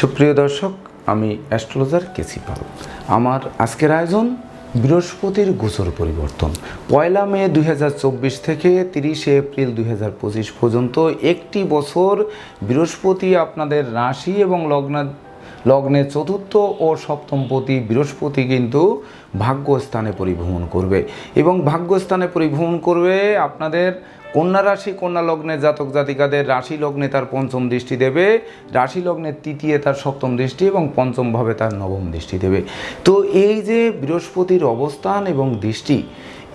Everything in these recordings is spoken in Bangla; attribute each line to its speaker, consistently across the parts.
Speaker 1: সুপ্রিয় দর্শক, আমি অ্যাস্ট্রোলজার কেসি পাল। আমার আজকের আয়োজন বৃহস্পতির গোচর পরিবর্তন। পয়লা মে দুই হাজার চব্বিশ থেকে তিরিশে এপ্রিল দুই হাজার পঁচিশ পর্যন্ত একটি বছর বৃহস্পতি আপনাদের রাশি এবং লগ্ন, লগ্নে চতুর্থ ও সপ্তমপতি বৃহস্পতি কিন্তু ভাগ্যস্থানে পরিভ্রমণ করবে। এবং ভাগ্যস্থানে পরিভ্রমণ করবে আপনাদের কন্যা রাশি, কন্যা লগ্নের জাতক জাতিকাদের রাশি লগ্নে তার পঞ্চম দৃষ্টি দেবে, রাশি লগ্নের তৃতীয় তার সপ্তম দৃষ্টি এবং পঞ্চম ভাবে তার নবম দৃষ্টি দেবে। তো এই যে বৃহস্পতির অবস্থান এবং দৃষ্টি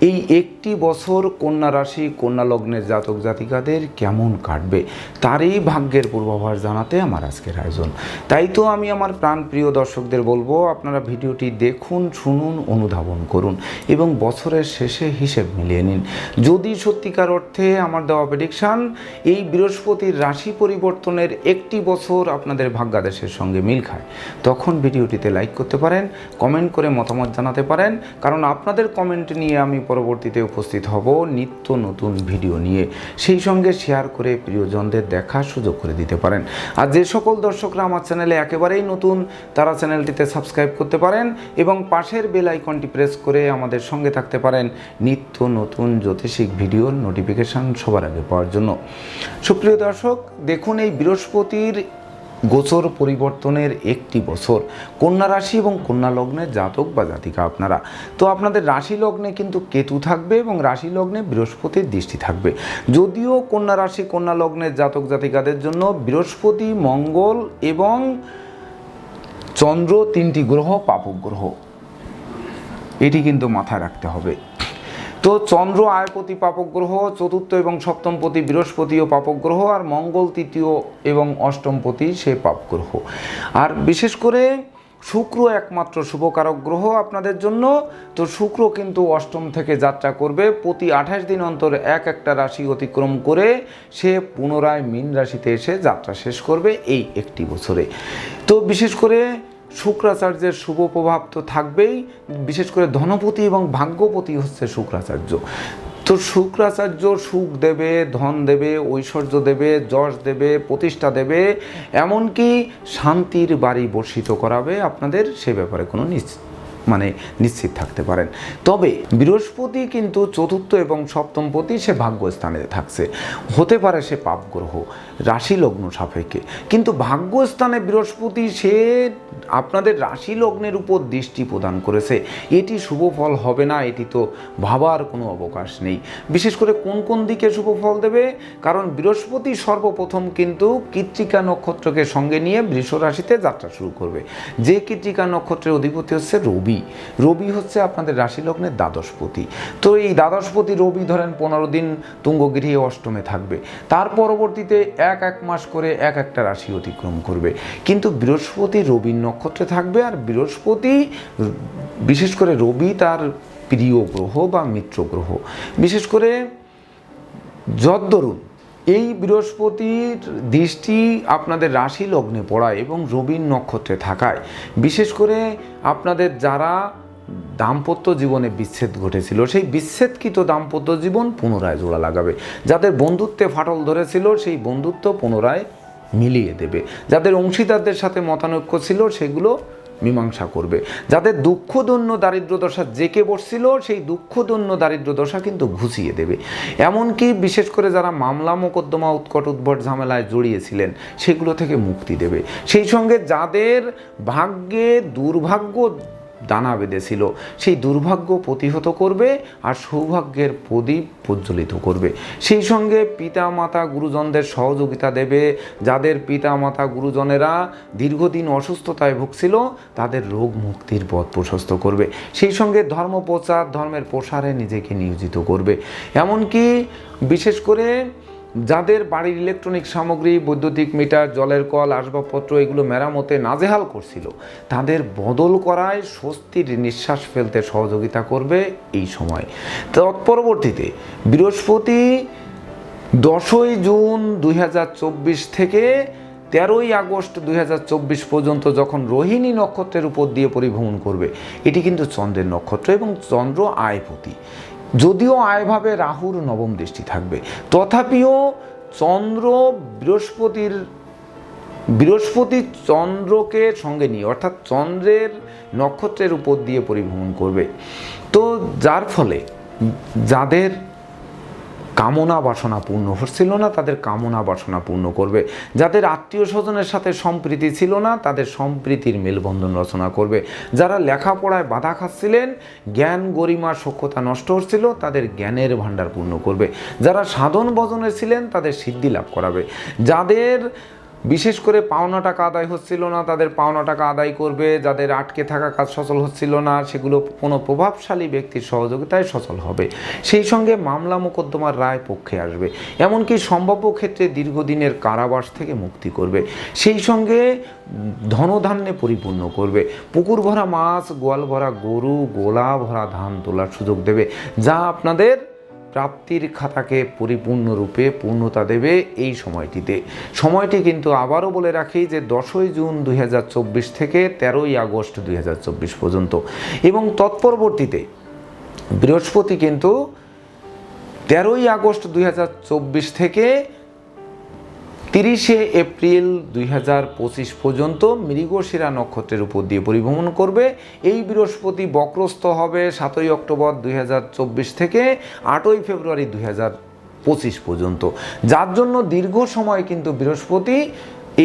Speaker 1: এই একটি বছর কন্যা রাশি, কন্যা লগ্নের জাতক জাতিকাদের কেমন কাটবে? তারই ভাগ্যের পূর্বাভাস জানাতে আমার আজকের আয়োজন। তাই তো আমি আমার প্রাণপ্রিয় দর্শকদের বলব, আপনারা ভিডিওটি দেখুন, শুনুন, অনুধাবন করুন এবং বছরের শেষে হিসেব মিলিয়ে নিন। যদি সত্যিকার অর্থে আমার দেওয়া প্রেডিকশান এই বৃহস্পতির রাশি পরিবর্তনের একটি বছর আপনাদের ভাগ্যাদেশের সঙ্গে মিল খায়। তখন ভিডিওটিতে লাইক করতে পারেন কমেন্ট করে মতামত জানাতে পারেন, কারণ আপনাদের কমেন্ট নিয়ে আমি পরবর্তীতে উপস্থিত হব নিত্য নতুন ভিডিও নিয়ে। সেই সঙ্গে শেয়ার করে প্রিয়জনদের দেখার সুযোগ করে দিতে পারেন। আর যে সকল দর্শকরা আমার চ্যানেলে একেবারেই নতুন, তারা চ্যানেলটিতে সাবস্ক্রাইব করতে পারেন এবং পাশের বেল আইকনটি প্রেস করে আমাদের সঙ্গে থাকতে পারেন নিত্য নতুন জ্যোতিষিক ভিডিওর নোটিফিকেশান সবার আগে পাওয়ার জন্য। সুপ্রিয় দর্শক, দেখুন এই বৃহস্পতির গোচর পরিবর্তনের একটি বছর। কন্যা রাশি এবং কন্যা লগ্নের জাতক বা জাতিকা আপনারা। তো আপনাদের রাশি লগ্নে কিন্তু কেতু থাকবে এবং রাশি লগ্নে বৃহস্পতির দৃষ্টি থাকবে। যদিও কন্যা রাশি, কন্যা লগ্নের জাতক জাতিকাদের জন্য বৃহস্পতি, মঙ্গল এবং চন্দ্র তিনটি গ্রহ, পাপক গ্রহ। এটি কিন্তু মাথায় রাখতে হবে। তো চন্দ্র আয়পতি পাপক গ্রহ চতুর্থ এবং সপ্তমপতি বৃহস্পতিও পাপক গ্রহ আর মঙ্গল তৃতীয় এবং অষ্টমপতি সে পাপ গ্রহ আর বিশেষ করে শুক্র একমাত্র শুভকারক গ্রহ আপনাদের জন্য। তো শুক্র কিন্তু অষ্টম থেকে যাত্রা করবে। প্রতি আঠাশ দিন অন্তর এক একটা রাশি অতিক্রম করে সে পুনরায় মীন রাশিতে এসে যাত্রা শেষ করবে এই একটি বছরে। তো বিশেষ করে শুক্রাচার্যের শুভ প্রভাব তো থাকবেই, বিশেষ করে ধনপতি এবং ভাগ্যপতি হচ্ছে শুক্রাচার্য। তো শুক্রাচার্য সুখ দেবে, ধন দেবে, ঐশ্বর্য দেবে, যশ দেবে, প্রতিষ্ঠা দেবে, এমনকি শান্তির বাড়ি বর্ষিত করাবে। আপনাদের সে ব্যাপারে কোনো নিশ্চিত মানে নিশ্চিত থাকতে পারেন। তবে বৃহস্পতি কিন্তু চতুর্থ এবং সপ্তম পতি সে ভাগ্যস্থানে থাকছে। হতে পারে সে পাপ গ্রহ, রাশি লগ্ন সাপেক্ষে। কিন্তু ভাগ্যস্থানে বৃহস্পতি সে আপনাদের রাশি লগ্নের উপর দৃষ্টি প্রদান করেছে। এটি শুভ ফল হবে না, এটি তো ভাবার কোনো অবকাশ নেই। বিশেষ করে কোন কোন দিকে শুভ ফল দেবে? কারণ বৃহস্পতি সর্বপ্রথম কিন্তু কৃত্তিকা নক্ষত্রকে সঙ্গে নিয়ে বৃষ রাশিতে যাত্রা শুরু করবে। যে কৃত্তিকা নক্ষত্রের অধিপতি হচ্ছে রবি। রবি হচ্ছে আপনাদের রাশি লগ্নের দ্বাদশপতি। তো এই দ্বাদশপতি রবি ধরেন পনেরো দিন তুঙ্গগৃহে অষ্টমে থাকবে। তার পরবর্তীতে এক এক মাস করে এক একটা রাশি অতিক্রম করবে। কিন্তু বৃহস্পতি রবির নক্ষত্রে থাকবে আর বৃহস্পতি বিশেষ করে রবি তার প্রিয় গ্রহ বা মিত্র গ্রহ। বিশেষ করে যদ্দরুন এই বৃহস্পতির দৃষ্টি আপনাদের রাশি লগ্নে পড়ায় এবং রবির নক্ষত্রে থাকায়। বিশেষ করে আপনাদের যারা দাম্পত্য জীবনে বিচ্ছেদ ঘটেছিল, সেই বিচ্ছেদকৃত দাম্পত্য জীবন পুনরায় জোড়া লাগাবে। যাদের বন্ধুত্বে ফাটল ধরেছিল, সেই বন্ধুত্ব পুনরায় মিলিয়ে দেবে। যাদের অংশীদারদের সাথে মতানৈক্য ছিল, সেগুলো মীমাংসা করবে। যাদের দুঃখদন্য দারিদ্র দশা জেকে বসছিল, সেই দুঃখদন্য দারিদ্র দশা কিন্তু ঘুষিয়ে দেবে। এমনকি বিশেষ করে যারা মামলা মোকদ্দমা, উৎকট উদ্ভট ঝামেলায় জড়িয়েছিলেন, সেগুলো থেকে মুক্তি দেবে। সেই সঙ্গে যাদের ভাগ্যে দুর্ভাগ্য দানা বেঁধেছিল। সেই দুর্ভাগ্য প্রতিহত করবে আর সৌভাগ্যের প্রদীপ প্রজ্বলিত করবে। সেই সঙ্গে পিতা মাতা গুরুজনদের সহযোগিতা দেবে। যাদের পিতা মাতা গুরুজনেরা দীর্ঘদিন অসুস্থতায় ভুগছিল, তাদের রোগ মুক্তির পথ প্রশস্ত করবে। সেই সঙ্গে ধর্ম প্রচার, ধর্মের প্রসারে নিজেকে নিয়োজিত করবে। এমনকি বিশেষ করে যাদের বাড়ির ইলেকট্রনিক সামগ্রী, বৈদ্যুতিক মিটার, জলের কল, আসবাবপত্র, এগুলো মেরামতে নাজেহাল করছিল। তাদের বদল করায় স্বস্তির নিঃশ্বাস ফেলতে সহযোগিতা করবে এই সময়। তৎপরবর্তীতে বৃহস্পতি দশই জুন দুই হাজার চব্বিশ থেকে তেরোই আগস্ট দুই হাজার চব্বিশ পর্যন্ত যখন রোহিণী নক্ষত্রের উপর দিয়ে পরিভ্রমণ করবে, এটি কিন্তু চন্দ্রের নক্ষত্র এবং চন্দ্র আয়পতি। যদিও আয়ভাবে রাহুর নবম দৃষ্টি থাকবে। তথাপিও চন্দ্র বৃহস্পতির, বৃহস্পতি চন্দ্রকে সঙ্গে নিয়ে, অর্থাৎ চন্দ্রের নক্ষত্রের উপর দিয়ে পরিভ্রমণ করবে। তো যার ফলে, যাদের কামনা বাসনা পূর্ণ হচ্ছিল না, তাদের কামনা বাসনা পূর্ণ করবে। যাদের আত্মীয় স্বজনের সাথে সম্প্রীতি ছিল না, তাদের সম্প্রীতির মেলবন্ধন রচনা করবে। যারা লেখাপড়ায় বাধা খাচ্ছিলেন, জ্ঞান গরিমা সক্ষতা নষ্ট হচ্ছিল, তাদের জ্ঞানের ভাণ্ডার পূর্ণ করবে। যারা সাধন ভজনে ছিলেন, তাদের সিদ্ধি লাভ করাবে। যাদের বিশেষ করে পাওনা টাকা আদায় হচ্ছিল না, তাদের পাওনা টাকা আদায় করবে, যাদের আটকে থাকা কাজ সচল হচ্ছিল না, সেগুলো কোনো প্রভাবশালী ব্যক্তির সহযোগিতায় সচল হবে। সেই সঙ্গে মামলা মোকদ্দমার রায় পক্ষে আসবে। এমনকি সম্ভাব্য ক্ষেত্রে দীর্ঘদিনের কারাবাস থেকে মুক্তি করবে। সেই সঙ্গে ধনধান্যে পরিপূর্ণ করবে। পুকুর ভরা মাছ, গোয়াল ভরা গরু, গোলা ভরা ধান তোলার সুযোগ দেবে। যা আপনাদের প্রাপ্তির খাতাকে পরিপূর্ণরূপে পূর্ণতা দেবে এই সময়টিতে। সময়টি কিন্তু আবারও বলে রাখি যে দশই জুন দুই হাজার চব্বিশ থেকে তেরোই আগস্ট দুই হাজার চব্বিশ পর্যন্ত। এবং তৎপরবর্তীতে বৃহস্পতি কিন্তু তেরোই আগস্ট দুই হাজার চব্বিশ থেকে তিরিশে এপ্রিল দুই হাজার পঁচিশ পর্যন্ত মৃগশিরা নক্ষত্রের উপর দিয়ে পরিভ্রমণ করবে। এই বৃহস্পতি বক্রস্থ হবে সাতই অক্টোবর দুই হাজার চব্বিশ থেকে আটই ফেব্রুয়ারি দুই পঁচিশ পর্যন্ত। যার জন্য দীর্ঘ সময় কিন্তু বৃহস্পতি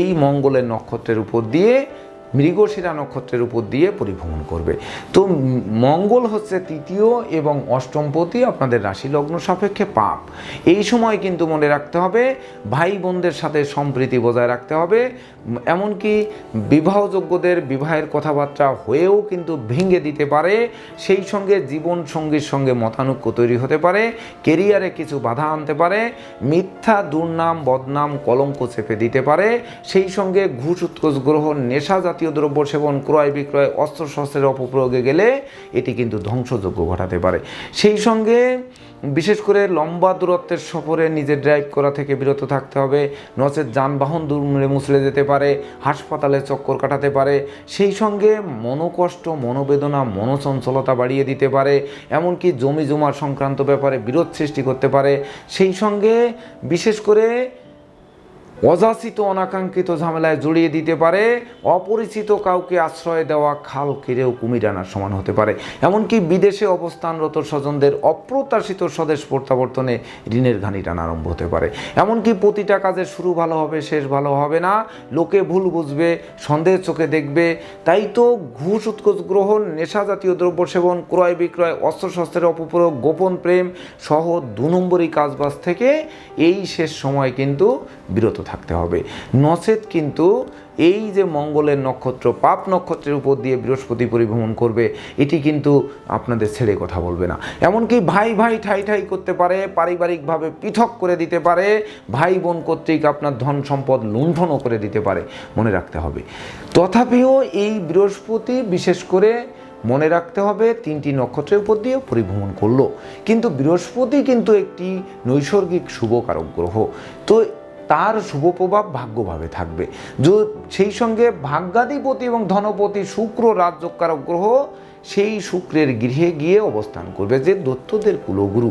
Speaker 1: এই মঙ্গলের নক্ষত্রের উপর দিয়ে মৃগশিরা নক্ষত্রের উপর দিয়ে পরিভ্রমণ করবে। তো মঙ্গল হচ্ছে তৃতীয় এবং অষ্টমপতি আপনাদের রাশি লগ্ন সাপেক্ষে পাপ। এই সময় কিন্তু মনে রাখতে হবে ভাই বোনদের সাথে সম্প্রীতি বজায় রাখতে হবে। এমনকি বিবাহযোগ্যদের বিবাহের কথাবার্তা হয়েও কিন্তু ভেঙে দিতে পারে। সেই সঙ্গে জীবন সঙ্গীর সঙ্গে মতানৈক্য তৈরি হতে পারে, কেরিয়ারে কিছু বাধা আনতে পারে, মিথ্যা, দুর্নাম, বদনাম, কলঙ্ক চেপে দিতে পারে। সেই সঙ্গে ঘুষ, উৎকোষ গ্রহণ নেশা জাতীয় দ্রব্য সেবন, ক্রয় বিক্রয়, অস্ত্রশস্ত্রের অপপ্রয়োগে গেলে এটি কিন্তু ধ্বংসযোগ্য ঘটাতে পারে। সেই সঙ্গে বিশেষ করে লম্বা দূরত্বের সফরে নিজে ড্রাইভ করা থেকে বিরত থাকতে হবে। নচেত যানবাহন দূরে মুছলে যেতে পারে, হাসপাতালে চক্কর কাটাতে পারে। সেই সঙ্গে মনোকষ্ট, মনোবেদনা, মনোচঞ্চলতা বাড়িয়ে দিতে পারে। এমনকি জমি জমা সংক্রান্ত ব্যাপারে বিরোধ সৃষ্টি করতে পারে। সেই সঙ্গে বিশেষ করে অযাচিত অনাকাঙ্ক্ষিত ঝামেলায় জড়িয়ে দিতে পারে, অপরিচিত কাউকে আশ্রয় দেওয়া খাল কেড়েও কুমির আনার সমান হতে পারে। এমনকি বিদেশে অবস্থানরত স্বজনদের অপ্রত্যাশিত স্বদেশ প্রত্যাবর্তনে ঋণের ঘানি টানা আরম্ভ হতে পারে। এমনকি প্রতিটা কাজের শুরু ভালো হবে, শেষ ভালো হবে না। লোকে ভুল বুঝবে, সন্দেহের চোখে দেখবে। তাই তো ঘুষ, উৎকোচ গ্রহণ, নেশা জাতীয় দ্রব্য সেবন, ক্রয় বিক্রয়, অস্ত্রশস্ত্রের অপপ্রয়োগ, গোপন প্রেম সহ দু নম্বরই কাজবাজ থেকে এই শেষ সময় কিন্তু বিরত থাকতে হবে। নচেত কিন্তু এই যে মঙ্গলের নক্ষত্র, পাপ নক্ষত্রের উপর দিয়ে বৃহস্পতি পরিভ্রমণ করবে, এটি কিন্তু আপনাদের ছেড়ে কথা বলবে না। এমনকি ভাই ভাই ঠাই ঠাই করতে পারে, পারিবারিকভাবে পৃথক করে দিতে পারে, ভাই বোন কর্তৃক আপনার ধন সম্পদ লুণ্ঠনও করে দিতে পারে, মনে রাখতে হবে। তথাপিও এই বৃহস্পতি বিশেষ করে মনে রাখতে হবে, তিনটি নক্ষত্রের উপর দিয়ে পরিভ্রমণ করল। কিন্তু বৃহস্পতি কিন্তু একটি নৈসর্গিক শুভকারক গ্রহ। তো তার শুভ প্রভাব ভাগ্যভাবে থাকবে। সেই সঙ্গে ভাগ্যাধিপতি এবং ধনপতি শুক্র রাজ্যকারক গ্রহ সেই শুক্রের গৃহে গিয়ে অবস্থান করবে যে দত্তদের কুলগুরু।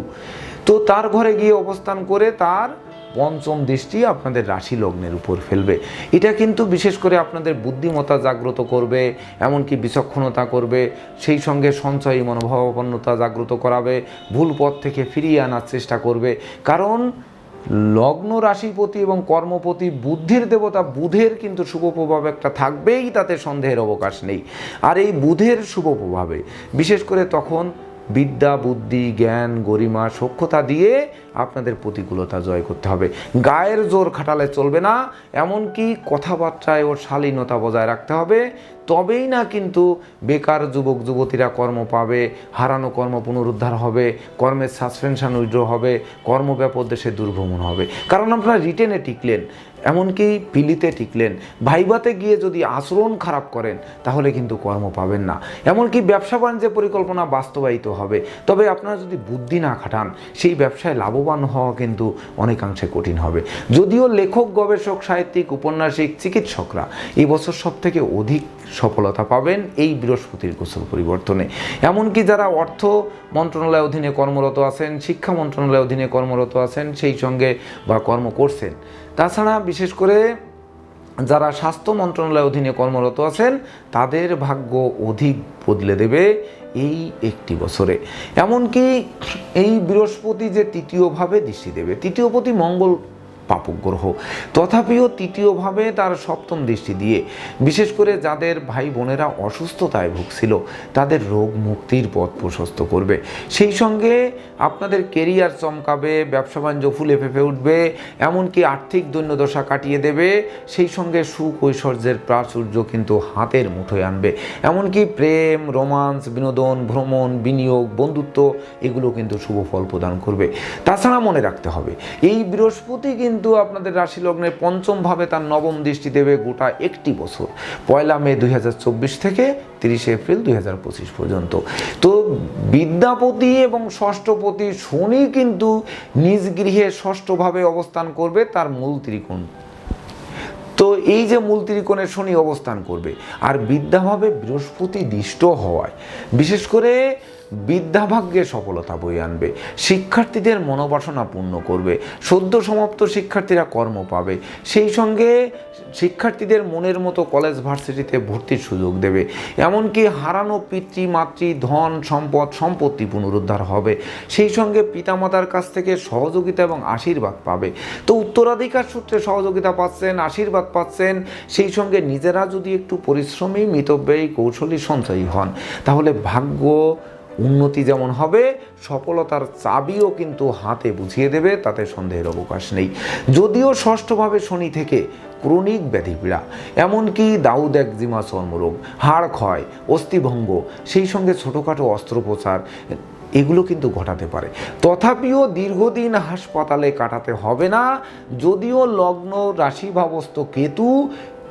Speaker 1: তো তার ঘরে গিয়ে অবস্থান করে তার পঞ্চম দৃষ্টি আপনাদের রাশি লগ্নের উপর ফেলবে। এটা কিন্তু বিশেষ করে আপনাদের বুদ্ধিমত্তা জাগ্রত করবে, এমনকি বিচক্ষণতা করবে, সেই সঙ্গে সঞ্চয়ী মনোভাবাপন্নতা জাগ্রত করাবে, ভুল পথ থেকে ফিরিয়ে আনার চেষ্টা করবে। কারণ লগ্ন রাশিপতি এবং কর্মপতি বুদ্ধির দেবতা, বুধের কিন্তু শুভ প্রভাব একটা থাকবেই, তাতে সন্দেহের অবকাশ নেই। আর এই বুধের শুভ প্রভাবে, বিশেষ করে তখন বিদ্যা, বুদ্ধি, জ্ঞান, গরিমা সক্ষতা দিয়ে আপনাদের প্রতিকূলতা জয় করতে হবে। গায়ের জোর খাটালে চলবে না, এমনকি কথাবার্তায় ওর শালীনতা বজায় রাখতে হবে। তবেই না কিন্তু বেকার যুবক, যুবতীরা কর্ম পাবে, হারানো কর্ম পুনরুদ্ধার হবে, কর্মের সাসপেনশন উইড্র হবে, কর্মব্যাপক দেশে দুর্ভ্রমণ হবে। কারণ আপনারা রিটেনে টিকলেন। এমনকি পিলিতে টিকলেন, ভাইবাতে গিয়ে যদি আচরণ খারাপ করেন, তাহলে কিন্তু কর্ম পাবেন না। এমনকি ব্যবসা বাণিজ্যের পরিকল্পনা বাস্তবায়িত হবে। তবে আপনারা যদি বুদ্ধি না খাটান, সেই ব্যবসায় লাভবান হওয়া কিন্তু অনেকাংশে কঠিন হবে। যদিও লেখক, গবেষক, সাহিত্যিক, উপন্যাসিক, চিকিৎসকরা এই বছর সব থেকে অধিক সফলতা পাবেন এই বৃহস্পতির গোচর পরিবর্তনে। এমনকি যারা অর্থ মন্ত্রণালয়ের অধীনে কর্মরত আছেন, শিক্ষা মন্ত্রণালয়ের অধীনে কর্মরত আছেন, সেই সঙ্গে বা কর্ম করছেন তাছাড়া বিশেষ করে যারা স্বাস্থ্য মন্ত্রণালয়ের অধীনে কর্মরত আছেন, তাদের ভাগ্য অধিক বদলে দেবে এই একটি বছরে। এমনকি এই বৃহস্পতি যে তৃতীয়ভাবে দৃষ্টি দেবে, তৃতীয়পতি মঙ্গল পাপক গ্রহ, তথাপিও তৃতীয়ভাবে তার সপ্তম দৃষ্টি দিয়ে, বিশেষ করে যাদের ভাই বোনেরা অসুস্থতায় ভুগছিল, তাদের রোগ মুক্তির পথ প্রশস্ত করবে। সেই সঙ্গে আপনাদের কেরিয়ার চমকাবে, ব্যবসা বাণিজ্য ফুলে ফেপে উঠবে, এমনকি আর্থিক দৈন্যদশা কাটিয়ে দেবে, সেই সঙ্গে সুখ ঐশ্বর্যের প্রাচুর্য কিন্তু হাতের মুঠোয় আনবে। এমনকি প্রেম, রোমান্স, বিনোদন, ভ্রমণ, বিনিয়োগ, বন্ধুত্ব, এগুলো কিন্তু শুভ ফল প্রদান করবে। তাছাড়া মনে রাখতে হবে, এই বৃহস্পতি কিন্তু আপনাদের রাশি লগ্নে পঞ্চম ভাবে তার নবম দৃষ্টি দেবে গোটা একটি বছর। পয়লা মে দুই হাজার চব্বিশ থেকে তিরিশে এপ্রিল দু হাজার পঁচিশ পর্যন্ত। তো বিদ্যাপতি এবং ষষ্ঠপতি শনি কিন্তু নিজ গৃহে ষষ্ঠভাবে অবস্থান করবে, তার মূল ত্রিকোণ। তো এই যে মূল ত্রিকোণে শনি অবস্থান করবে, আর বিদ্যাভাবে বৃহস্পতি দিষ্ট হওয়ায়, বিশেষ করে বিদ্যাভাগ্যে সফলতা বয়ে আনবে, শিক্ষার্থীদের মনোবাসনা পূর্ণ করবে, সদ্য সমাপ্ত শিক্ষার্থীরা কর্ম পাবে, সেই সঙ্গে শিক্ষার্থীদের মনের মতো কলেজ ভার্সিটিতে ভর্তির সুযোগ দেবে। এমনকি হারানো পিতৃ, মাতৃ, ধন, সম্পদ, সম্পত্তি পুনরুদ্ধার হবে। সেই সঙ্গে পিতামাতার কাছ থেকে সহযোগিতা এবং আশীর্বাদ পাবে। তো উত্তরাধিকার সূত্রে সহযোগিতা পাচ্ছেন, আশীর্বাদ পাচ্ছেন, সেই সঙ্গে নিজেরা যদি একটু পরিশ্রমী, মিতব্যয়ী, কৌশলী সঞ্চয়ী হন, তাহলে ভাগ্য উন্নতি যেমন হবে, সফলতার চাবিও কিন্তু হাতে বুঝিয়ে দেবে, তাতে সন্দেহের অবকাশ নেই। যদিও ষষ্ঠভাবে শনি থেকে ক্রনিক ব্যাধিপীড়া এমনকি দাউদ একজিমা চর্মরোগ, হাড় ক্ষয়, অস্থিভঙ্গ, সেই সঙ্গে ছোটোখাটো অস্ত্রোপচার, এগুলো কিন্তু ঘটাতে পারে। তথাপিও দীর্ঘদিন হাসপাতালে কাটাতে হবে না, যদিও লগ্ন, রাশিভাবস্থ কেতু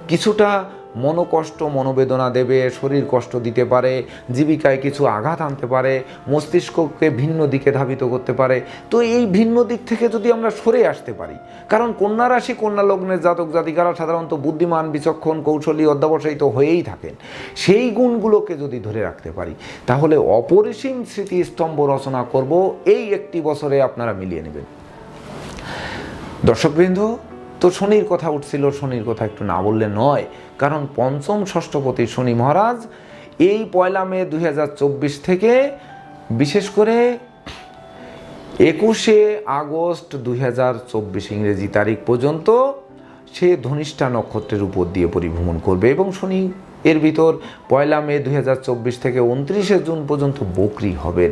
Speaker 1: কিছুটা মনোকষ্ট, মনোবেদনা দেবে, শরীর কষ্ট দিতে পারে, জীবিকায় কিছু আঘাত আনতে পারে, মস্তিষ্ককে ভিন্ন দিকে ধাবিত করতে পারে। তো এই ভিন্ন দিক থেকে যদি আমরা সরে আসতে পারি, কারণ কন্যা রাশি, কন্যা লগ্নের জাতক জাতিকারা সাধারণত বুদ্ধিমান, বিচক্ষণ, কৌশলী, অধ্যাবসায়িত হয়েই থাকেন। সেই গুণগুলোকে যদি ধরে রাখতে পারি, তাহলে অপরিসীম স্মৃতিস্তম্ভ রচনা করব, এই একটি বছরে আপনারা মিলিয়ে নেবেন। দর্শকবৃন্দ তো শনির কথা উঠছিল, শনির কথা একটু না বললে নয়। কারণ পঞ্চম ষষ্ঠপতি শনি মহারাজ এই পয়লা মে দুই হাজার চব্বিশ থেকে বিশেষ করে একুশে আগস্ট দুই হাজার চব্বিশ ইংরেজি তারিখ পর্যন্ত সে ধনিষ্ঠা নক্ষত্রের উপর দিয়ে পরিভ্রমণ করবে এবং শনি এর ভিতর পয়লা মে দু হাজার চব্বিশ থেকে উনত্রিশে জুন পর্যন্ত বকরি হবেন।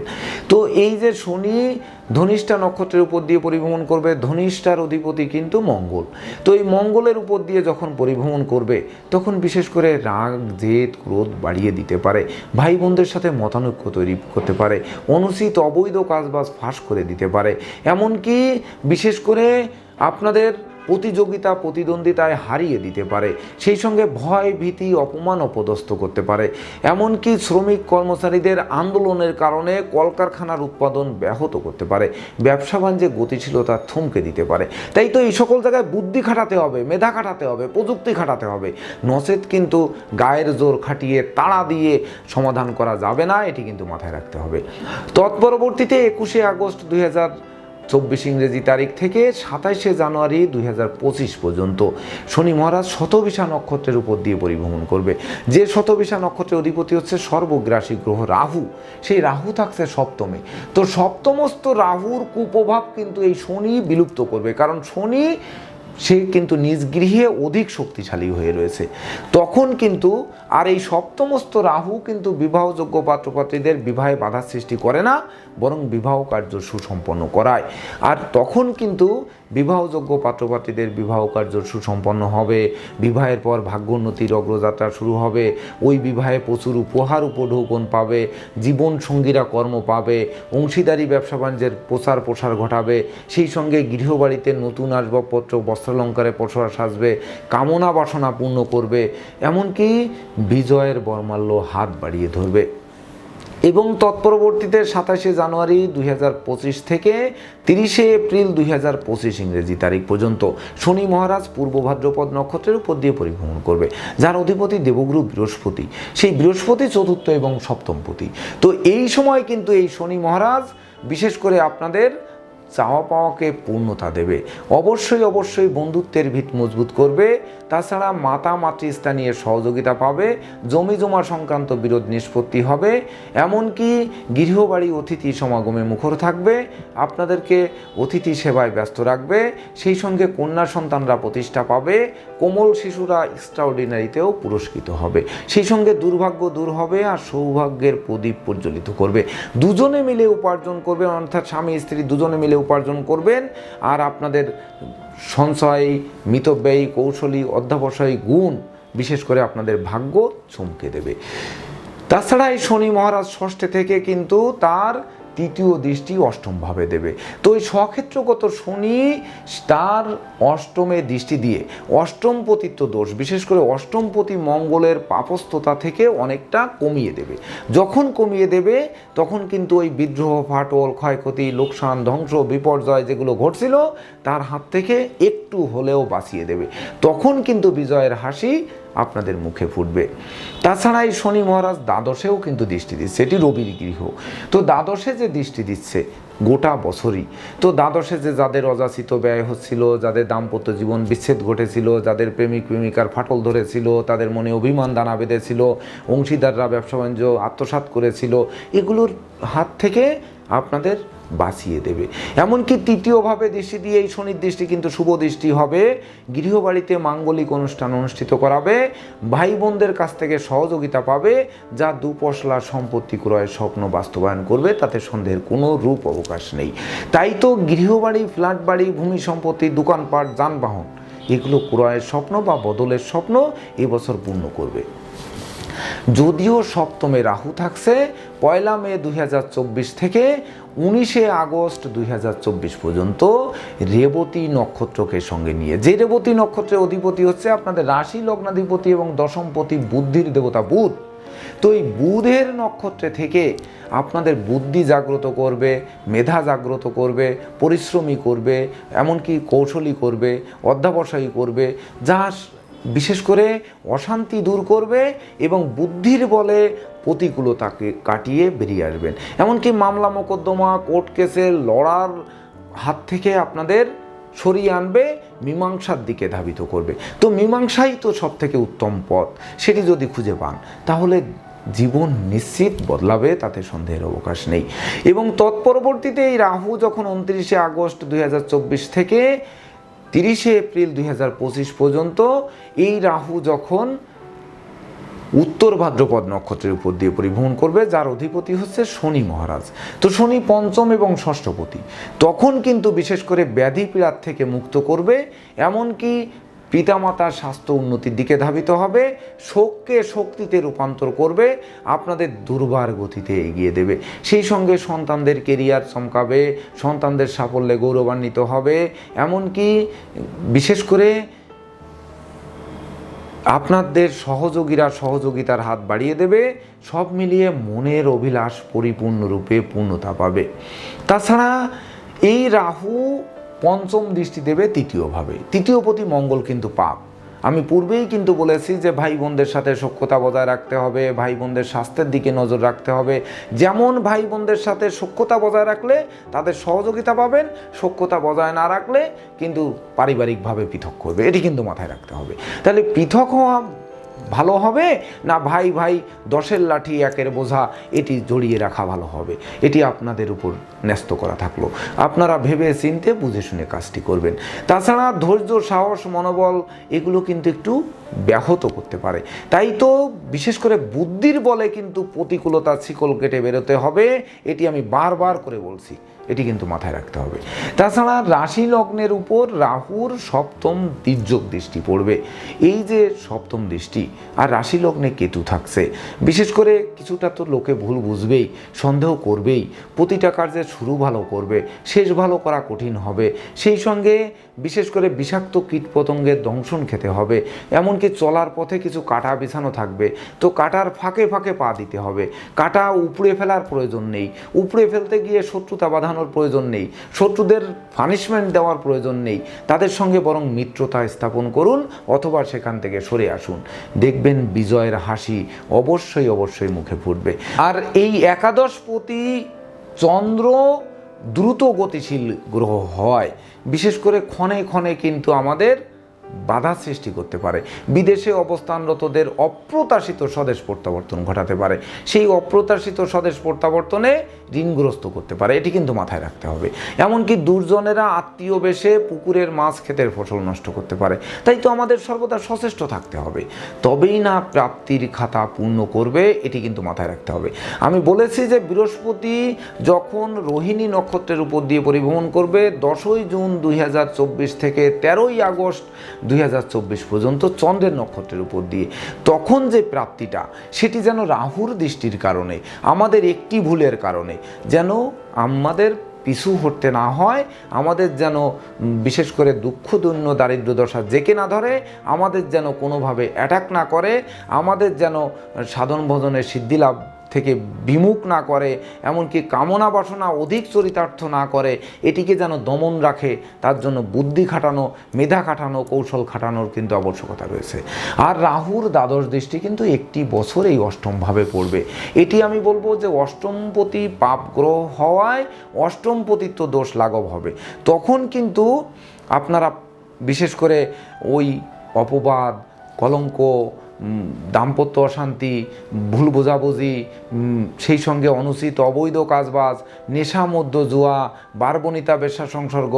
Speaker 1: তো এই যে শনি ধনিষ্ঠা নক্ষত্রের উপর দিয়ে পরিভ্রমণ করবে, ধনিষ্ঠার অধিপতি কিন্তু মঙ্গল। তো এই মঙ্গলের উপর দিয়ে যখন পরিভ্রমণ করবে, তখন বিশেষ করে রাগ, জেদ, ক্রোধ বাড়িয়ে দিতে পারে। ভাই বোনদের সাথে মতানৈক্য তৈরি করতে পারে। অনুচিত, অবৈধ কাজবাজ ফাঁস করে দিতে পারে। এমনকি বিশেষ করে আপনাদের প্রতিযোগিতা, প্রতিদ্বন্দ্বিতায় হারিয়ে দিতে পারে। সেই সঙ্গে ভয়, ভীতি, অপমান অপদস্থ করতে পারে। এমনকি শ্রমিক কর্মচারীদের আন্দোলনের কারণে কলকারখানার উৎপাদন ব্যাহত করতে পারে। ব্যবসা বাণিজ্যে গতিশীলতা থমকে দিতে পারে। তাই তো এই সকল জায়গায় বুদ্ধি খাটাতে হবে, মেধা খাটাতে হবে, প্রযুক্তি খাটাতে হবে। নচেত কিন্তু গায়ের জোর খাটিয়ে, তাড়া দিয়ে সমাধান করা যাবে না, এটি কিন্তু মাথায় রাখতে হবে। তৎপরবর্তীতে একুশে আগস্ট দুই হাজার চব্বিশ ইংরেজি তারিখ থেকে সাতাইশে জানুয়ারি দুই হাজার পঁচিশ পর্যন্ত। শনি মহারাজ শতবিশা নক্ষত্রের উপর দিয়ে পরিভ্রমণ করবে। যে শতবিশা নক্ষত্রের অধিপতি হচ্ছে সর্বগ্রাসী গ্রহ রাহু। সেই রাহু থাকছে সপ্তমে। তো সপ্তমস্ত রাহুর কুপ্রভাব কিন্তু এই শনি বিলুপ্ত করবে। কারণ শনি, সে কিন্তু নিজ গৃহে অধিক শক্তিশালী হয়ে রয়েছে। তখন কিন্তু আর এই সপ্তমস্ত রাহু কিন্তু বিবাহযোগ্য পাত্রপাত্রীদের বিবাহে বাধা সৃষ্টি করে না, বরং বিবাহ কার্য সুসম্পন্ন করায়। আর তখন কিন্তু বিবাহযোগ্য পাত্রপাত্রীদের বিবাহ কার্য সুসম্পন্ন হবে। বিবাহের পর ভাগ্যোন্নতির অগ্রযাত্রা শুরু হবে। ওই বিবাহে প্রচুর উপহার উপঢৌকন পাবে। জীবন সঙ্গীরা কর্ম পাবে। অংশীদারি ব্যবসা বাণিজ্যের প্রচার প্রসার ঘটাবে। সেই সঙ্গে গৃহবাড়িতে নতুন আসবাবপত্র, বস্ত্রালঙ্কারে পসরা সাজবে। কামনা বাসনা পূর্ণ করবে। এমনকি বিজয়ের বর্মাল্য হাত বাড়িয়ে ধরবে। এবং তৎপরবর্তীতে সাতাশে জানুয়ারি দুই হাজার পঁচিশ থেকে তিরিশে এপ্রিল দুই হাজার পঁচিশ ইংরেজি তারিখ পর্যন্ত শনি মহারাজ পূর্ব ভাদ্রপদ নক্ষত্রের উপর দিয়ে পরিভ্রমণ করবে, যার অধিপতি দেবগুরু বৃহস্পতি। সেই বৃহস্পতি চতুর্থ এবং সপ্তমপতি তো এই সময় কিন্তু এই শনি মহারাজ বিশেষ করে আপনাদের চাওয়া পাওয়াকে পূর্ণতা দেবে। অবশ্যই অবশ্যই বন্ধুত্বের ভিত মজবুত করবে। তাছাড়া মাতা মাতৃস্থানীয় সহযোগিতা পাবে, জমি জমা সংক্রান্ত বিরোধ নিষ্পত্তি হবে, এমনকি গৃহবাড়ি অতিথি সমাগমে মুখর থাকবে, আপনাদেরকে অতিথি সেবায় ব্যস্ত রাখবে, সেই সঙ্গে কন্যা সন্তানরা প্রতিষ্ঠা পাবে, কোমল শিশুরা এক্সট্রাঅর্ডিনারিতেও পুরস্কৃত হবে। সেই সঙ্গে দুর্ভাগ্য দূর হবে আর সৌভাগ্যের প্রদীপ প্রজ্বলিত করবে। দুজনে মিলে উপার্জন করবে অর্থাৎ স্বামী স্ত্রী দুজনে মিলে উপার্জন করবেন, আর আপনাদের সঞ্চয়, মিতব্যয়ী, কৌশলী, অধ্যাবসায়ী, গুণ, বিশেষ করে আপনাদের ভাগ্য চমকে দেবে। তাছাড়া এই শনি মহারাজ ষষ্ঠে থেকে কিন্তু তার তৃতীয় দৃষ্টি অষ্টমভাবে দেবে। তো এই স্বক্ষেত্রগত শনি তার অষ্টমে দৃষ্টি দিয়ে অষ্টম পতিত্ব দোষ, বিশেষ করে অষ্টমপতি মঙ্গলের পাপস্থতা থেকে অনেকটা কমিয়ে দেবে। যখন কমিয়ে দেবে, তখন কিন্তু ওই বিদ্রোহ, ফাটল, ক্ষয়ক্ষতি, লোকসান, ধ্বংস, বিপর্যয় যেগুলো ঘটছিল, তার হাত থেকে একটু হলেও বাঁচিয়ে দেবে। তখন কিন্তু বিজয়ের হাসি আপনাদের মুখে ফুটবে। তাছাড়া এই শনি মহারাজ দ্বাদশেও কিন্তু দৃষ্টি দিচ্ছে এটি রবির গৃহ। তো দ্বাদশে যে দৃষ্টি দিচ্ছে গোটা বছরই। তো দ্বাদশে যে যাদের অযাচিত ব্যয় হচ্ছিল, যাদের দাম্পত্য জীবন বিচ্ছেদ ঘটেছিল, যাদের প্রেমিক, প্রেমিকার ফাটল ধরেছিল, তাদের মনে অভিমান দানা বেঁধেছিল, অংশীদাররা ব্যবসা বাণিজ্য আত্মসাত করেছিল, এগুলোর হাত থেকে আপনাদের বাঁচিয়ে দেবে। এমনকি তৃতীয়ভাবে দৃষ্টি দিয়ে এই শনির দৃষ্টি কিন্তু শুভ দৃষ্টি হবে। গৃহবাড়িতে মাঙ্গলিক অনুষ্ঠান অনুষ্ঠিত করাবে। ভাই বোনদের কাছ থেকে সহযোগিতা পাবে, যা দুপশলা সম্পত্তি ক্রয়ের স্বপ্ন বাস্তবায়ন করবে, তাতে সন্দেহের কোনো রূপ অবকাশ নেই। তাই তো গৃহবাড়ি ফ্ল্যাট বাড়ি ভূমি সম্পত্তি, দোকানপাট, যানবাহন, এগুলো ক্রয়ের স্বপ্ন বা বদলের স্বপ্ন এবছর পূর্ণ করবে। যদিও সপ্তমে রাহু থাকছে, পয়লা মে দুই হাজার চব্বিশ থেকে উনিশে আগস্ট দুই হাজার চব্বিশ পর্যন্ত রেবতী নক্ষত্রকে সঙ্গে নিয়ে। যে রেবতী নক্ষত্রের অধিপতি হচ্ছে আপনাদের রাশি, লগ্নাধিপতি এবং দশমপতি বুদ্ধির দেবতা বুধ। তো এই বুধের নক্ষত্রে থেকে আপনাদের বুদ্ধি জাগ্রত করবে, মেধা জাগ্রত করবে, পরিশ্রমী করবে, এমনকি কৌশলী করবে, অধ্যাবসায়ী করবে, যা বিশেষ করে অশান্তি দূর করবে এবং বুদ্ধির বলে প্রতিকূলতাকে কাটিয়ে বেরিয়ে আসবেন। এমনকি মামলা মোকদ্দমা, কোর্ট কেসে লড়ার হাত থেকে আপনাদের সরিয়ে আনবে, মীমাংসার দিকে ধাবিত করবে। তো মীমাংসাই তো সব থেকে উত্তম পথ, সেটি যদি খুঁজে পান, তাহলে জীবন নিশ্চিত বদলাবে, তাতে সন্দেহের অবকাশ নেই। এবং তৎপরবর্তীতে এই রাহু যখন উনত্রিশে আগস্ট দু হাজার চব্বিশ থেকে তিরিশে এপ্রিল দুই হাজার পঁচিশ পর্যন্ত এই রাহু যখন উত্তর ভাদ্রপদ নক্ষত্রের উপর দিয়ে পরিভ্রমণ করবে, যার অধিপতি হচ্ছে শনি মহারাজ। তো শনি পঞ্চম এবং ষষ্ঠপতি। তখন কিন্তু বিশেষ করে ব্যাধি পীড়ার থেকে মুক্ত করবে, এমনকি পিতামাতার স্বাস্থ্য উন্নতির দিকে ধাবিত হবে, শোককে শক্তিতে রূপান্তর করবে, আপনাদের দুর্বার গতিতে এগিয়ে দেবে। সেই সঙ্গে সন্তানদের কেরিয়ার চমকাবে, সন্তানদের সাফল্যে গৌরবান্বিত হবে। এমনকি বিশেষ করে আপনাদের সহযোগীরা সহযোগিতার হাত বাড়িয়ে দেবে, সব মিলিয়ে মনের অভিলাষ পরিপূর্ণরূপে পূর্ণতা পাবে। তাছাড়া এই রাহু পঞ্চম দৃষ্টি দেবে তৃতীয়ভাবে। তৃতীয় প্রতি মঙ্গল কিন্তু পাপ। আমি পূর্বেই কিন্তু বলেছি যে ভাই বোনদের সাথে সক্ষতা বজায় রাখতে হবে ভাই বোনদের স্বাস্থ্যের দিকে নজর রাখতে হবে। যেমন ভাই বোনদের সাথে সক্ষতা বজায় রাখলে তাদের সহযোগিতা পাবেন, সখ্যতা বজায় না রাখলে কিন্তু পারিবারিকভাবে পৃথক করবে। এটি কিন্তু মাথায় রাখতে হবে। তাহলে পৃথক হওয়া ভালো হবে না ভাই ভাই দশের লাঠি একের বোঝা, এটি জড়িয়ে রাখা ভালো হবে। এটি আপনাদের উপর ন্যস্ত করা থাকল। আপনারা ভেবে চিনতে বুঝে শুনে কাজটি করবেন। তাছাড়া ধৈর্য, সাহস, মনোবল, এগুলো কিন্তু একটু ব্যাহত করতে পারে। তাই তো বিশেষ করে বুদ্ধির বলে কিন্তু প্রতিকূলতা শিকল কেটে বেরোতে হবে, এটি আমি বারবার করে বলছি। এটি কিন্তু মাথায় রাখতে হবে। তাছাড়া রাশি লগ্নের উপর রাহুর সপ্তম তির্যক দৃষ্টি পড়বে। এই যে সপ্তম দৃষ্টি আর রাশি লগ্নে কেতু থাকছে, বিশেষ করে কিছুটা তো লোকে ভুল বুঝবেই, সন্দেহ করবেই, প্রতিটা কার্যের শুরু ভালো করবে, শেষ ভালো করা কঠিন হবে। সেই সঙ্গে বিশেষ করে বিষাক্ত কীটপতঙ্গের দংশন খেতে হবে, এমনকি চলার পথে কিছু কাটা বিছানো থাকবে। তো কাটার ফাঁকে ফাঁকে পা দিতে হবে। কাটা উপড়ে ফেলার প্রয়োজন নেই। উপড়ে ফেলতে গিয়ে শত্রুতা বাঁধানোর প্রয়োজন নেই, শত্রুদের পানিশমেন্ট দেওয়ার প্রয়োজন নেই, তাদের সঙ্গে বরং মিত্রতা স্থাপন করুন অথবা সেখান থেকে সরে আসুন। দেখবেন বিজয়ের হাসি অবশ্যই অবশ্যই মুখে ফুটবে। আর এই একাদশপতি চন্দ্র দ্রুত গতিশীল গ্রহ হয়। বিশেষ করে ক্ষণে ক্ষণে কিন্তু আমাদের বাধা সৃষ্টি করতে পারে। বিদেশে অবস্থানরতদের অপ্রত্যাশিত স্বদেশ প্রত্যাবর্তন ঘটাতে পারে। সেই অপ্রত্যাশিত স্বদেশ প্রত্যাবর্তনে ঋণগ্রস্ত করতে পারে। এটি কিন্তু মাথায় রাখতে হবে। এমনকি দুর্জনেরা আত্মীয় বেশে পুকুরের মাছ ক্ষেতের ফসল নষ্ট করতে পারে। তাই তো আমাদের সর্বদা সচেষ্ট থাকতে হবে। তবেই না প্রাপ্তির খাতা পূর্ণ করবে, এটি কিন্তু মাথায় রাখতে হবে। আমি বলেছি যে বৃহস্পতি যখন রোহিণী নক্ষত্রের উপর দিয়ে পরিভ্রমণ করবে, দশই জুন দুই হাজার চব্বিশ থেকে তেরোই আগস্ট দুই হাজার চব্বিশ পর্যন্ত চন্দ্রের নক্ষত্রের উপর দিয়ে। তখন যে প্রাপ্তিটা, সেটি যেন রাহুর দৃষ্টির কারণে, আমাদের একটি ভুলের কারণে, যেন আমাদের পিছু হটতে না হয়, আমাদের যেন বিশেষ করে দুঃখ, দৈন্য, দারিদ্র দশা জেকে না ধরে, আমাদের যেন কোনোভাবে অ্যাটাক না করে, আমাদের যেন সাধন ভোজনের সিদ্ধি লাভ থেকে বিমুখ না করে, এমনকি কামনা বাসনা অধিক চরিতার্থ না করে, এটিকে যেন দমন রাখে, তার জন্য বুদ্ধি খাটানো, মেধা খাটানো, কৌশল খাটানোর কিন্তু আবশ্যকতা রয়েছে। আর রাহুর দ্বাদশ দৃষ্টি কিন্তু একটি বছর এই অষ্টমভাবে পড়বে। এটি আমি বলব যে অষ্টমপতি পাপ গ্রহ হওয়ায় অষ্টমপতিত্ব দোষ লাঘব হবে। তখন কিন্তু আপনারা বিশেষ করে ওই অপবাদ, কলঙ্ক দাম্পত্য অশান্তি, ভুল বোঝাবুঝি সেই সঙ্গে অনুচিত অবৈধ কাজবাজ, নেশা মধ্য জুয়া, বারবনিতা বেশা সংসর্গ,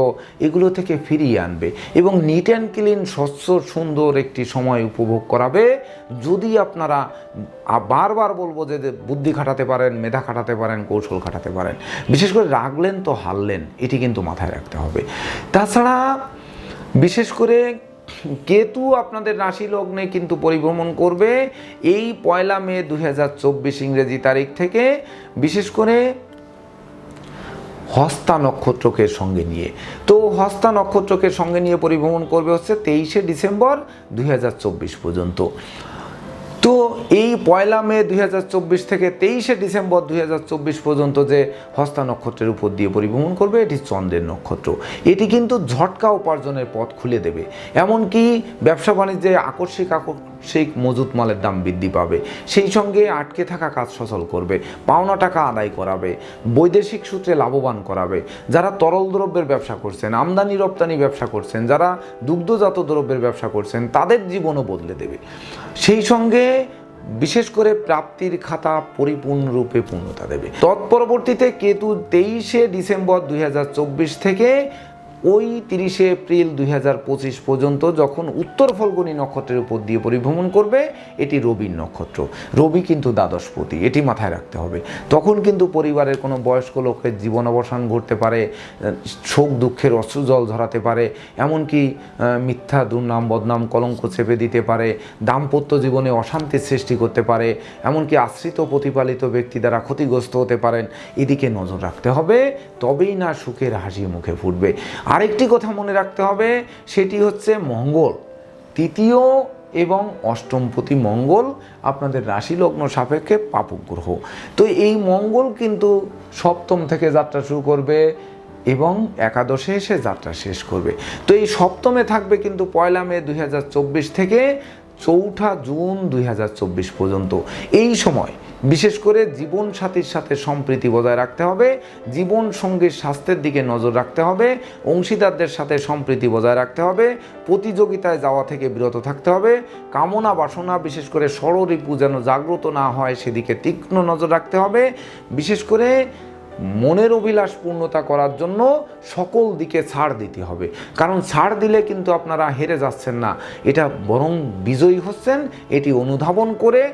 Speaker 1: এগুলো থেকে ফিরিয়ে আনবে এবং নিট অ্যান্ড ক্লিন স্বচ্ছ, সুন্দর একটি সময় উপভোগ করাবে। যদি আপনারা বারবার বলব যে, বুদ্ধি খাটাতে পারেন, মেধা খাটাতে পারেন, কৌশল খাটাতে পারেন, বিশেষ করে রাগলেন তো হারলেন, এটি কিন্তু মাথায় রাখতে হবে। তাছাড়া, বিশেষ করে কেতু আপনাদের রাশি লগ্নে কিন্তু পরিভ্রমণ করবে এই পয়লা মে দুই হাজার চব্বিশ ইংরেজি তারিখ থেকে, বিশেষ করে হস্তা নক্ষত্রকে সঙ্গে নিয়ে। তো হস্তা নক্ষত্রকে সঙ্গে নিয়ে পরিভ্রমণ করবে হচ্ছে তেইশে ডিসেম্বর দুই হাজার চব্বিশ পর্যন্ত। তো এই পয়লা মে দুই হাজার চব্বিশ থেকে তেইশে ডিসেম্বর দুই হাজার চব্বিশ পর্যন্ত যে হস্তা নক্ষত্রের উপর দিয়ে পরিভ্রমণ করবে, এটি চন্দ্রের নক্ষত্র। এটি কিন্তু ঝটকা উপার্জনের পথ খুলে দেবে। এমনকি ব্যবসা বাণিজ্যে আকস্মিক আকস্মিক মজুত মালের দাম বৃদ্ধি পাবে। সেই সঙ্গে আটকে থাকা কাজ সচল করবে, পাওনা টাকা আদায় করাবে, বৈদেশিক সূত্রে লাভবান করাবে। যারা তরল দ্রব্যের ব্যবসা করছেন, আমদানি রপ্তানি ব্যবসা করছেন, যারা দুগ্ধজাত দ্রব্যের ব্যবসা করছেন, তাদের জীবনও বদলে দেবে। সেই সঙ্গে বিশেষ করে প্রাপ্তির খাতা পরিপূর্ণরূপে পূর্ণতা দেবে। তৎপরবর্তীতে কেতু তেইশে ডিসেম্বর দুই হাজার চব্বিশ থেকে ওই তিরিশে এপ্রিল দুই হাজার পঁচিশ পর্যন্ত যখন উত্তর ফল্গুনী নক্ষত্রের উপর দিয়ে পরিভ্রমণ করবে, এটি রবির নক্ষত্র। রবি কিন্তু দ্বাদশপতি, এটি মাথায় রাখতে হবে। তখন কিন্তু পরিবারের কোনো বয়স্ক লোকের জীবন অবসান ঘটতে পারে, শোক, দুঃখের অশ্রু জল ধরাতে পারে, এমনকি মিথ্যা দুর্নাম, বদনাম, কলঙ্ক চেপে দিতে পারে, দাম্পত্য জীবনে অশান্তির সৃষ্টি করতে পারে, এমনকি আশ্রিত প্রতিপালিত ব্যক্তি দ্বারা ক্ষতিগ্রস্ত হতে পারেন। এদিকে নজর রাখতে হবে, তবেই না সুখের হাসি মুখে ফুটবে। আরেকটি কথা মনে রাখতে হবে, সেটি হচ্ছে মঙ্গল। তৃতীয় এবং অষ্টমপতি মঙ্গল আপনাদের রাশি লগ্ন সাপেক্ষে পাপক গ্রহ তো এই মঙ্গল কিন্তু সপ্তম থেকে যাত্রা শুরু করবে এবং একাদশে এসে যাত্রা শেষ করবে। তো এই সপ্তমে থাকবে কিন্তু পয়লা মে দু হাজার চব্বিশ থেকে চৌঠা জুন দুই হাজার চব্বিশ পর্যন্ত। এই সময় বিশেষ করে জীবন সাথীর সাথে সম্প্রীতি বজায় রাখতে হবে, জীবন সঙ্গীর স্বাস্থ্যের দিকে নজর রাখতে হবে, অংশীদারদের সাথে সম্প্রীতি বজায় রাখতে হবে, প্রতিযোগিতায় যাওয়া থেকে বিরত থাকতে হবে, কামনা বাসনা বিশেষ করে ষড়রিপু যেন জাগ্রত না হয় সেদিকে তীক্ষ্ণ নজর রাখতে হবে, বিশেষ করে মনের অভিলাষ পূর্ণতা করার জন্য সকল দিকে ছাড় দিতে হবে। কারণ ছাড় দিলে কিন্তু আপনারা হেরে যাচ্ছেন না। এটা বরং বিজয়ী হচ্ছেন, এটি অনুধাবন করে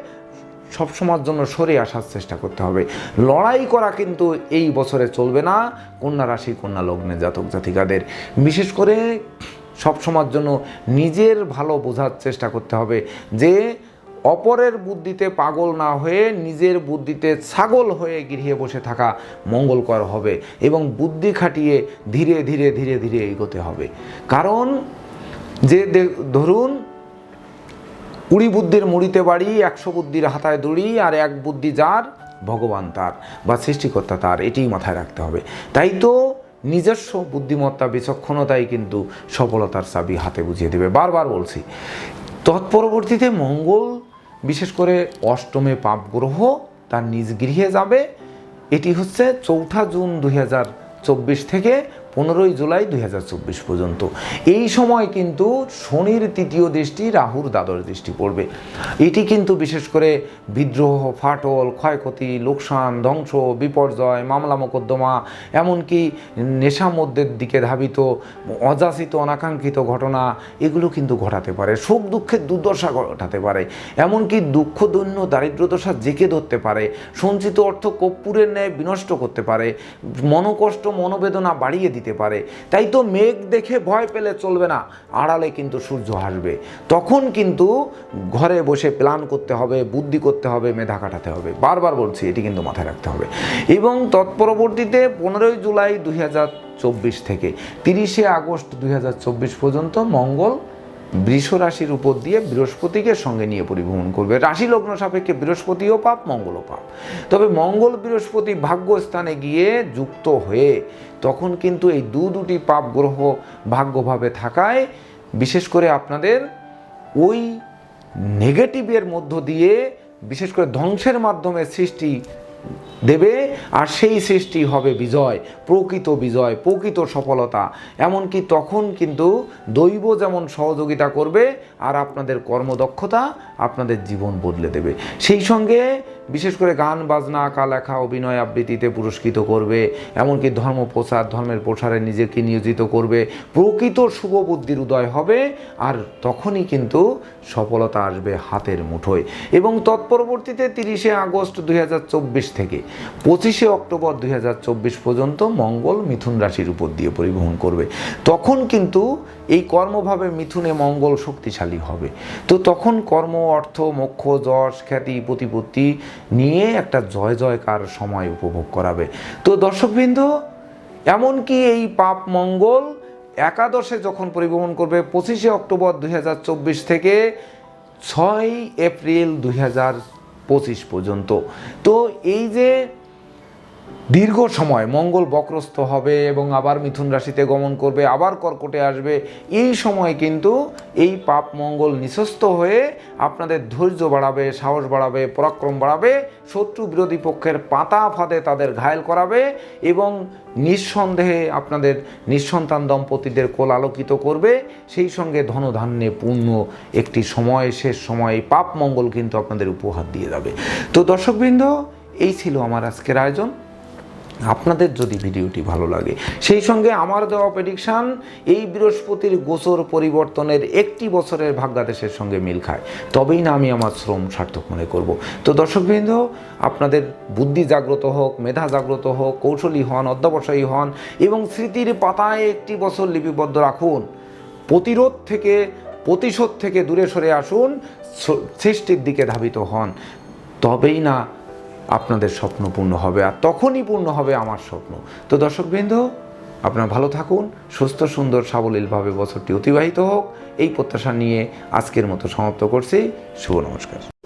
Speaker 1: সবসময়ের জন্য সরে আসার চেষ্টা করতে হবে। লড়াই করা কিন্তু এই বছরে চলবে না। কন্যা রাশি, কন্যা লগ্নে জাতক জাতিকাদের। বিশেষ করে সবসময়ের জন্য নিজের ভালো বোঝার চেষ্টা করতে হবে যে অপরের বুদ্ধিতে পাগল না হয়ে নিজের বুদ্ধিতে ছাগল হয়ে গৃহে বসে থাকা মঙ্গলকর হবে এবং বুদ্ধি খাটিয়ে ধীরে ধীরে ধীরে ধীরে এগোতে হবে। কারণ যে ধরুন, কুড়ি বুদ্ধির মুড়িতে বাড়ি, একশো বুদ্ধির হাতায় দড়ি আর এক বুদ্ধি যার, ভগবান তার বা সৃষ্টিকর্তা তার, এটিই মাথায় রাখতে হবে। তাই তো নিজস্ব বুদ্ধিমত্তা, বিচক্ষণতাই কিন্তু সফলতার চাবি হাতে বুঝিয়ে দেবে। বারবার বলছি, তৎপরবর্তীতে মঙ্গল বিশেষ করে অষ্টমে পাপ গ্রহ তার নিজ গৃহে যাবে। এটি হচ্ছে চৌঠা জুন দুই হাজার চব্বিশ থেকে পনেরোই জুলাই দুই হাজার চব্বিশ পর্যন্ত। এই সময় কিন্তু শনির তৃতীয় দৃষ্টি, রাহুর দ্বাদশ দৃষ্টি পড়বে। এটি কিন্তু বিশেষ করে বিদ্রোহ, ফাটল, ক্ষয়ক্ষতি, লোকসান, ধ্বংস, বিপর্যয়, মামলা মোকদ্দমা, এমনকি নেশা মধ্যের দিকে ধাবিত, অযাচিত, অনাকাঙ্ক্ষিত ঘটনা, এগুলো কিন্তু ঘটাতে পারে। শোক দুঃখের দুর্দশা ঘটাতে পারে। এমনকি দুঃখ, দৈন্য দারিদ্রদশা জেকে ধরতে পারে। সঞ্চিত অর্থ কর্পূরের ন্যায় বিনষ্ট করতে পারে। মনোকষ্ট, মনোবেদনা বাড়িয়ে দিতে পারে। তাই তো মেঘ দেখে ভয় পেলে চলবে না, আড়ালে কিন্তু সূর্য আসবে। তখন কিন্তু ঘরে বসে প্ল্যান করতে হবে, বুদ্ধি করতে হবে, মেধা কাটাতে হবে। বারবার বলছি, এটি কিন্তু মাথায় রাখতে হবে। এবং তৎপরবর্তীতে পনেরোই জুলাই দুই চব্বিশ থেকে তিরিশে আগস্ট দুই হাজার চব্বিশ পর্যন্ত মঙ্গল বৃষ রাশির উপর দিয়ে বৃহস্পতিকে সঙ্গে নিয়ে পরিভ্রমণ করবে। রাশি লগ্ন সাপেক্ষে বৃহস্পতিও পাপ, মঙ্গলও পাপ। তবে মঙ্গল বৃহস্পতি ভাগ্যস্থানে গিয়ে যুক্ত হয়ে তখন কিন্তু এই দু দুটি পাপ গ্রহ ভাগ্যভাবে থাকায়, বিশেষ করে আপনাদের ওই নেগেটিভের মধ্য দিয়ে, বিশেষ করে ধ্বংসের মাধ্যমে সৃষ্টি দেবে, আর সেই সৃষ্টি হবে বিজয়, প্রকৃত বিজয়, প্রকৃত সফলতা। এমনকি তখন কিন্তু দৈব যেমন সহযোগিতা করবে, আর আপনাদের কর্মদক্ষতা আপনাদের জীবন বদলে দেবে। সেই সঙ্গে বিশেষ করে গান, বাজনা আঁকা লেখা অভিনয় আবৃত্তিতে পুরস্কৃত করবে। এমনকি ধর্ম প্রচার, ধর্মের প্রসারে নিজেকে নিয়োজিত করবে। প্রকৃত শুভ বুদ্ধির উদয় হবে আর তখনই কিন্তু সফলতা আসবে হাতের মুঠোয়। এবং তৎপরবর্তীতে তিরিশে আগস্ট দুই হাজার চব্বিশ থেকে পঁচিশে অক্টোবর দুই হাজার চব্বিশ পর্যন্ত মঙ্গল মিথুন রাশির উপর দিয়ে পরিবহন করবে। তখন কিন্তু এই কর্মভাবে মিথুনে মঙ্গল শক্তিশালী হবে। তো তখন কর্ম, অর্থ, মোক্ষ, যশ, খ্যাতি, প্রতিপত্তি নিয়ে একটা জয় জয়কার সময় উপভোগ করাবে। তো দর্শকবৃন্দ, এমনকি এই পাপ মঙ্গল একাদশে যখন পরিভ্রমণ করবে, পঁচিশে অক্টোবর দুই হাজার চব্বিশ থেকে ছয় এপ্রিল দুই পঁচিশ পর্যন্ত। তো এই যে দীর্ঘ সময় মঙ্গল বক্রস্থ হবে এবং আবার মিথুন রাশিতে গমন করবে, আবার কর্কটে আসবে। এই সময় কিন্তু এই পাপ মঙ্গল নিঃস্ত হয়ে আপনাদের ধৈর্য বাড়াবে, সাহস বাড়াবে, পরাক্রম বাড়াবে, শত্রু বিরোধী পক্ষের পাতা ফাঁদে তাদের ঘায়ল করাবে এবং নিঃসন্দেহে আপনাদের নিঃসন্তান দম্পতিদের কোল আলোকিত করবে। সেই সঙ্গে ধনধান্যে পূর্ণ একটি সময়, শেষ সময় পাপ মঙ্গল কিন্তু আপনাদের উপহার দিয়ে যাবে। তো দর্শকবৃন্দ, এই ছিল আমার আজকের আয়োজন। আপনাদের যদি ভিডিওটি ভালো লাগে, সেই সঙ্গে আমার দেওয়া প্রেডিকশান এই বৃহস্পতির গোচর পরিবর্তনের একটি বছরের ভাগ্যাদেশের সঙ্গে মিল খায়। তবেই না আমি আমার শ্রম সার্থক মনে করব। তো দর্শকবৃন্দ, আপনাদের বুদ্ধি জাগ্রত হোক, মেধা জাগ্রত হোক, কৌশলী হন, অধ্যবসায়ী হন, এবং স্মৃতির পাতায় একটি বছর লিপিবদ্ধ রাখুন। প্রতিরোধ থেকে, প্রতিশোধ থেকে দূরে সরে আসুন, সৃষ্টির দিকে ধাবিত হন। তবেই না আপনাদের স্বপ্ন পূর্ণ হবে আর তখনই পূর্ণ হবে আমার স্বপ্ন। তো দর্শকবৃন্দ, আপনারা ভালো থাকুন, সুস্থ, সুন্দর, সাবলীলভাবে বছরটি অতিবাহিত হোক। এই প্রত্যাশা নিয়ে আজকের মতো সমাপ্ত করছি। শুভ নমস্কার।